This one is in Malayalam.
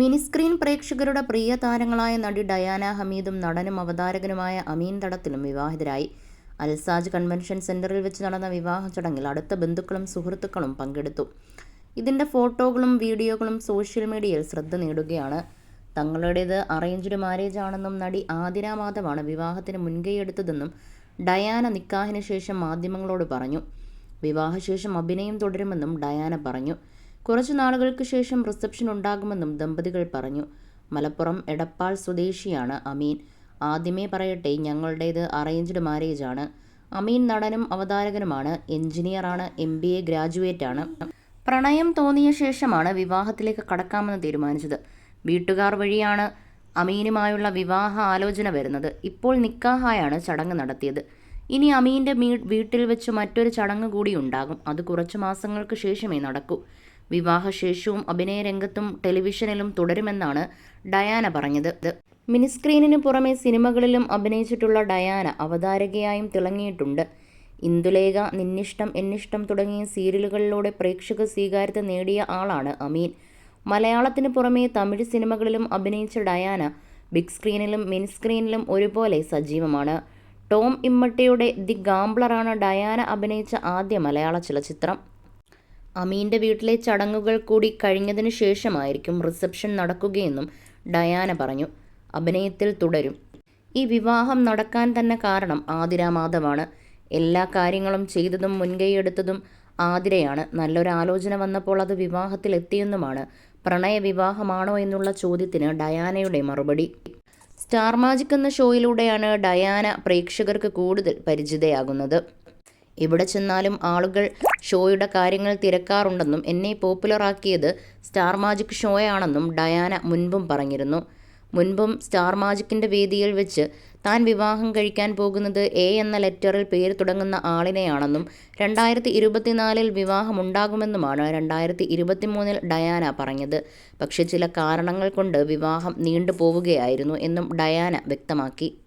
മിനിസ്ക്രീൻ പ്രേക്ഷകരുടെ പ്രിയ താരങ്ങളായ നടി ഡയാന ഹമീദും നടനും അവതാരകനുമായ അമീൻ തടത്തിലും വിവാഹിതരായി. അൽസാജ് കൺവെൻഷൻ സെന്ററിൽ വെച്ച് നടന്ന വിവാഹ ചടങ്ങിൽ അടുത്ത ബന്ധുക്കളും സുഹൃത്തുക്കളും പങ്കെടുത്തു. ഇതിന്റെ ഫോട്ടോകളും വീഡിയോകളും സോഷ്യൽ മീഡിയയിൽ ശ്രദ്ധ നേടുകയാണ്. തങ്ങളുടേത് അറേഞ്ച്ഡ് മാരേജ് ആണെന്നും നടി ആതിര മാധവാണ് വിവാഹത്തിന് മുൻകൈയെടുത്തതെന്നും ഡയാന നിക്കാഹിന് ശേഷം മാധ്യമങ്ങളോട് പറഞ്ഞു. വിവാഹശേഷം അഭിനയം തുടരുമെന്നും ഡയാന പറഞ്ഞു. കുറച്ചു നാളുകൾക്ക് ശേഷം റിസപ്ഷൻ ഉണ്ടാകുമെന്നും ദമ്പതികൾ പറഞ്ഞു. മലപ്പുറം എടപ്പാൾ സ്വദേശിയാണ് അമീൻ. ആദ്യമേ പറയട്ടെ ഞങ്ങളുടേത് അറേഞ്ച്ഡ് മാരേജ് ആണ് അമീൻ നടനും അവതാരകനുമാണ്. എഞ്ചിനീയറാണ് എം ബി എ ഗ്രാജുവേറ്റ് ആണ് പ്രണയം തോന്നിയ ശേഷമാണ് വിവാഹത്തിലേക്ക് കടക്കാമെന്ന് തീരുമാനിച്ചത്. വീട്ടുകാർ വഴിയാണ് അമീനുമായുള്ള വിവാഹ ആലോചന വരുന്നത്. ഇപ്പോൾ നിക്കാഹായാണ് ചടങ്ങ് നടത്തിയത്. ഇനി അമീന്റെ വീട്ടിൽ വെച്ച് മറ്റൊരു ചടങ്ങ് കൂടി ഉണ്ടാകും. അത് കുറച്ച് മാസങ്ങൾക്ക് ശേഷമേ നടക്കൂ. വിവാഹശേഷവും അഭിനയരംഗത്തും ടെലിവിഷനിലും തുടരുമെന്നാണ് ഡയാന പറഞ്ഞത്. മിനിസ്ക്രീനിന് പുറമെ സിനിമകളിലും അഭിനയിച്ചിട്ടുള്ള ഡയാന അവതാരകയായും തിളങ്ങിയിട്ടുണ്ട്. ഇന്ദുലേഖ നിന്നിഷ്ടം എന്നിഷ്ടം തുടങ്ങിയ സീരിയലുകളിലൂടെ പ്രേക്ഷക സ്വീകാര്യത നേടിയ ആളാണ് അമീൻ. മലയാളത്തിന് പുറമെ തമിഴ് സിനിമകളിലും അഭിനയിച്ച ഡയാന ബിഗ് സ്ക്രീനിലും മിനി സ്ക്രീനിലും ഒരുപോലെ സജീവമാണ്. ടോം ഇമ്മട്ടയുടെ ദി ഗാംബ്ലറാണ് ഡയാന അഭിനയിച്ച ആദ്യ മലയാള ചലച്ചിത്രം. അമീന്റെ വീട്ടിലെ ചടങ്ങുകൾ കൂടി കഴിഞ്ഞതിന് ശേഷമായിരിക്കും റിസപ്ഷൻ നടക്കുകയെന്നും ഡയാന പറഞ്ഞു. അഭിനയത്തിൽ തുടരും. ഈ വിവാഹം നടക്കാൻ തന്നെ കാരണം ആതിര മാധവാണ്. എല്ലാ കാര്യങ്ങളും ചെയ്തതും മുൻകൈയെടുത്തതും ആതിരയാണ്. നല്ലൊരു ആലോചന വന്നപ്പോൾ അത് വിവാഹത്തിൽ എത്തിയെന്നുമാണ്. പ്രണയ വിവാഹമാണോ എന്നുള്ള ചോദ്യത്തിന് ഡയാനയുടെ മറുപടി. സ്റ്റാർ മാജിക് എന്ന ഷോയിലൂടെയാണ് ഡയാന പ്രേക്ഷകർക്ക് കൂടുതൽ പരിചിതയാകുന്നത്. എവിടെ ചെന്നാലും ആളുകൾ ഷോയുടെ കാര്യങ്ങൾ തിരക്കാറുണ്ടെന്നും എന്നെ പോപ്പുലറാക്കിയത് സ്റ്റാർ മാജിക് ഷോയാണെന്നും ഡയാന മുൻപും പറഞ്ഞിരുന്നു. മുൻപും സ്റ്റാർ മാജിക്കിന്റെ വേദിയിൽ വെച്ച് താൻ വിവാഹം കഴിക്കാൻ പോകുന്നത് എ എന്ന ലെറ്ററിൽ പേര് തുടങ്ങുന്ന ആളിനെയാണെന്നും രണ്ടായിരത്തി ഇരുപത്തിനാലിൽ വിവാഹമുണ്ടാകുമെന്നുമാണ് രണ്ടായിരത്തി ഇരുപത്തിമൂന്നിൽ ഡയാന പറഞ്ഞത്. പക്ഷേ ചില കാരണങ്ങൾ കൊണ്ട് വിവാഹം നീണ്ടുപോവുകയായിരുന്നു എന്നും ഡയാന വ്യക്തമാക്കി.